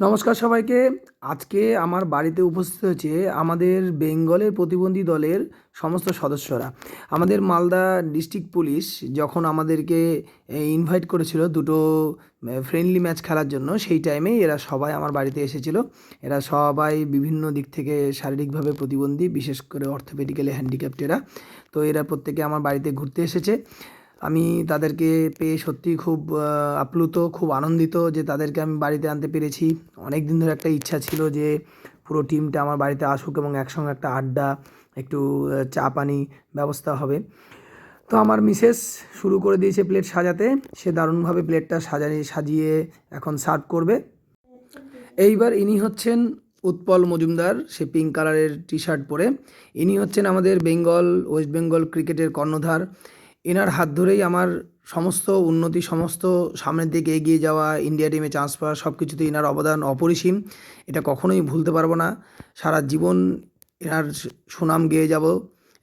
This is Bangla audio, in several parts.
নমস্কার সবাইকে। আজকে আমার বাড়িতে উপস্থিত হয়েছে আমাদের বেঙ্গলের প্রতিবন্ধী দলের সমস্ত সদস্যরা। আমাদের মালদা ডিস্ট্রিক্ট পুলিশ যখন আমাদেরকে ইনভাইট করেছিল দুটো ফ্রেন্ডলি ম্যাচ খেলার জন্য, সেই টাইমে এরা সবাই আমার বাড়িতে এসেছিল। এরা সবাই বিভিন্ন দিক থেকে শারীরিকভাবে প্রতিবন্ধী, বিশেষ করে অর্থোপেডিক্যালি হ্যান্ডিক্যাপ্ট এরা। তো এরা প্রত্যেকে আমার বাড়িতে ঘুরতে এসেছে। আমি তাদেরকে পেয়ে সত্যিই খুব আপ্লুত, খুব আনন্দিত যে তাদেরকে আমি বাড়িতে আনতে পেরেছি। অনেক দিন ধরে একটা ইচ্ছা ছিল যে পুরো টিমটা আমার বাড়িতে আসুক এবং একসঙ্গে একটা আড্ডা, একটু চা পানি ব্যবস্থা হবে। তো আমার মিসেস শুরু করে দিয়েছে প্লেট সাজাতে। সে দারুণভাবে প্লেটটা সাজানি সাজিয়ে এখন সার্ভ করবে। এইবার ইনি হচ্ছেন উৎপল মজুমদার, সে পিঙ্ক কালারের টি শার্ট পরে। ইনি হচ্ছেন আমাদের বেঙ্গল, ওয়েস্ট বেঙ্গল ক্রিকেটের কর্ণধার। এনার হাত ধরেই আমার সমস্ত উন্নতি, সমস্ত সামনের দিকে এগিয়ে যাওয়া, ইন্ডিয়া টিমে চান্স পাওয়া সব কিছুতে এনার অবদান অপরিসীম। এটা কখনোই ভুলতে পারব না। সারা জীবন এনার সুনাম গেয়ে যাব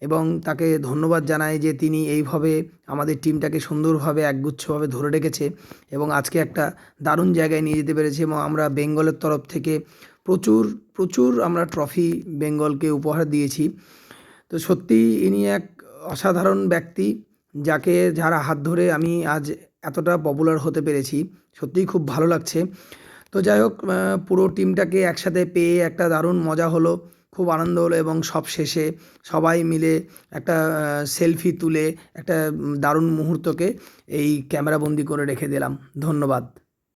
এবং তাকে ধন্যবাদ জানাই যে তিনি এইভাবে আমাদের টিমটাকে সুন্দরভাবে, একগুচ্ছভাবে ধরে রেখেছে এবং আজকে একটা দারুণ জায়গায় নিয়ে যেতে পেরেছে এবং আমরা বেঙ্গলের তরফ থেকে প্রচুর প্রচুর আমরা ট্রফি বেঙ্গলকে উপহার দিয়েছি। তো সত্যি ইনি এক অসাধারণ ব্যক্তি। যাকে যারা হাত ধরে আমি আজ এতটা পপুলার হতে পেরেছি, সত্যিই খুব ভালো লাগছে। তো যাই হোক পুরো টিমটাকে একসাথে পেয়ে একটা দারুণ মজা হলো, খুব আনন্দ হলো এবং সব শেষে সবাই মিলে একটা সেলফি তুলে একটা দারুণ মুহূর্তকে এই ক্যামেরাবন্দি করে রেখে দিলাম। ধন্যবাদ।